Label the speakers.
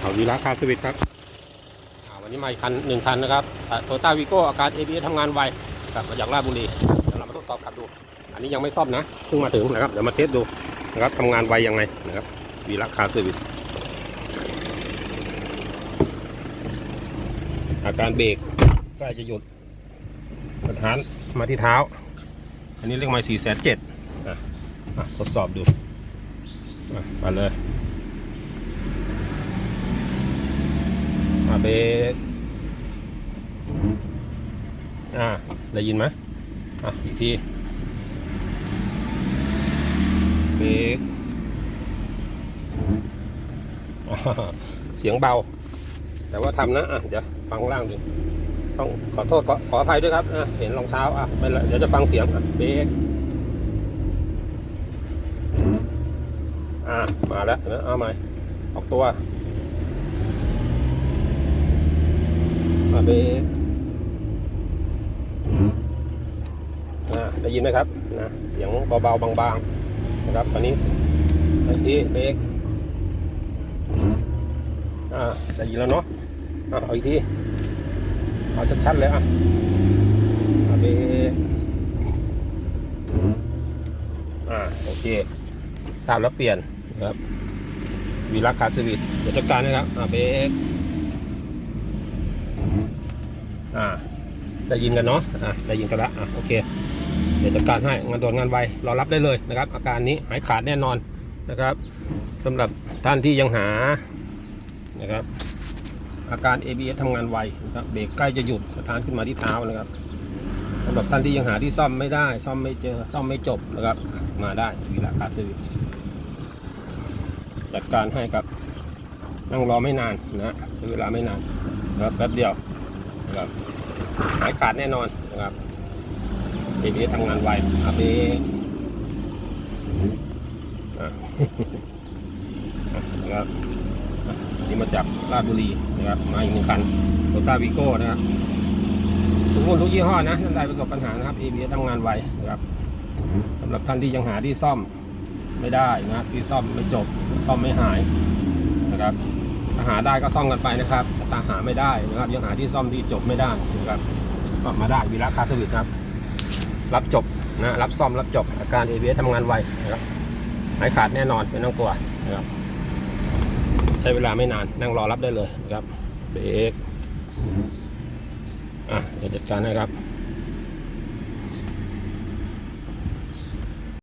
Speaker 1: เอาวีระคาสวิตครับวันนี้มาอีกคันหนึ่งคันนะครับโตต้าวีโก้อาการ ABS ทำงานไวกับมาจากราชบุรีเดี๋ยวเรามาทดสอบขับดู อันนี้ยังไม่ซ่อมนะเพิ่งมาถึงนะครับเดี๋ยวมาเทสดูนะครับทำงานไวยังไงนะครับวีระคาสวิตอาการเบรกใกล้จะหยุดสถานมาที่เท้า อันนี้เลขไม้สี่แสนเจ็ดอะทดสอบดูอะไปเลย อาเบรกอ่า ได้ยินไหมอะ อีกทีเบรกเสียงเบา แต่ว่าทำนะอะเดี๋ยวฟังข้างล่างดูต้องขอโทษขอขออภัยด้วยครับอะเห็นรองเท้าอะไม่เป็นไรเดี๋ยวจะฟังเสียงอะเบรกอ่ามาแล้วเห็นไหมเอาใหม่ออกตัว มา เบรกอ่าได้ยินไหมครับนะเสียงเบาๆบางๆนะครับตอนนี้อีกทีเบรกอ่าได้ยินแล้วเนาะอ่าเอาอีกทีเอาชัดๆเลยอะมาเบรกอ่าโอเคทราบแล้วเปลี่ยนนะครับวีลักคาสวิตเดี๋ยวจัดการนะครับอ่าเบรก อ่า ได้ยินกันเนาะอ่าได้ยินกันละอะโอเค เดี๋ยวจัดการให้งานด่วนงานไวรอรับได้เลยนะครับ อาการนี้หายขาดแน่นอนนะครับสำหรับท่านที่ยังหานะครับ อาการ ABS ทำงานไวนะครับเบรกใกล้จะหยุดสถานขึ้นมาที่เท้านะครับสำหรับท่านที่ยังหาที่ซ่อมไม่ได้ ซ่อมไม่เจอ ซ่อมไม่จบนะครับ มาได้วีละคาซื้อจัดการให้ครับ นั่งรอไม่นานนะใช้เวลาไม่นานนะครับแป๊บเดียว นะครับหายขาดแน่นอนนะครับเอเทำงานไวอาเบอะอะนะครับนี่มาจากราชบุรีนะครับมาอีกหนึ่งคันโตต้าวีโก้นะครับทุกคนทุกยี่ห้อนะท่านใดประสบปัญหานะครับ ABS ทำงานไวนะครับสำหรับท่านที่ยังหาที่ซ่อมไม่ได้นะครับที่ซ่อมไม่จบซ่อมไม่หายนะครับ ถ้าหาได้ก็ซ่อมกันไปนะครับถ้าหาไม่ได้นะครับยังหาที่ซ่อมที่จบไม่ได้นะครับก็มาได้วีระคาสวิตครับ รับจบนะรับซ่อมรับจบอาการ ABS ทำงานไวนะครับหายขาดแน่นอนไม่ต้องกลัวนะครับใช้เวลาไม่นานนั่งรอรับได้เลยนะครับเบรกอะเดี๋ยวจัดการให้ครับ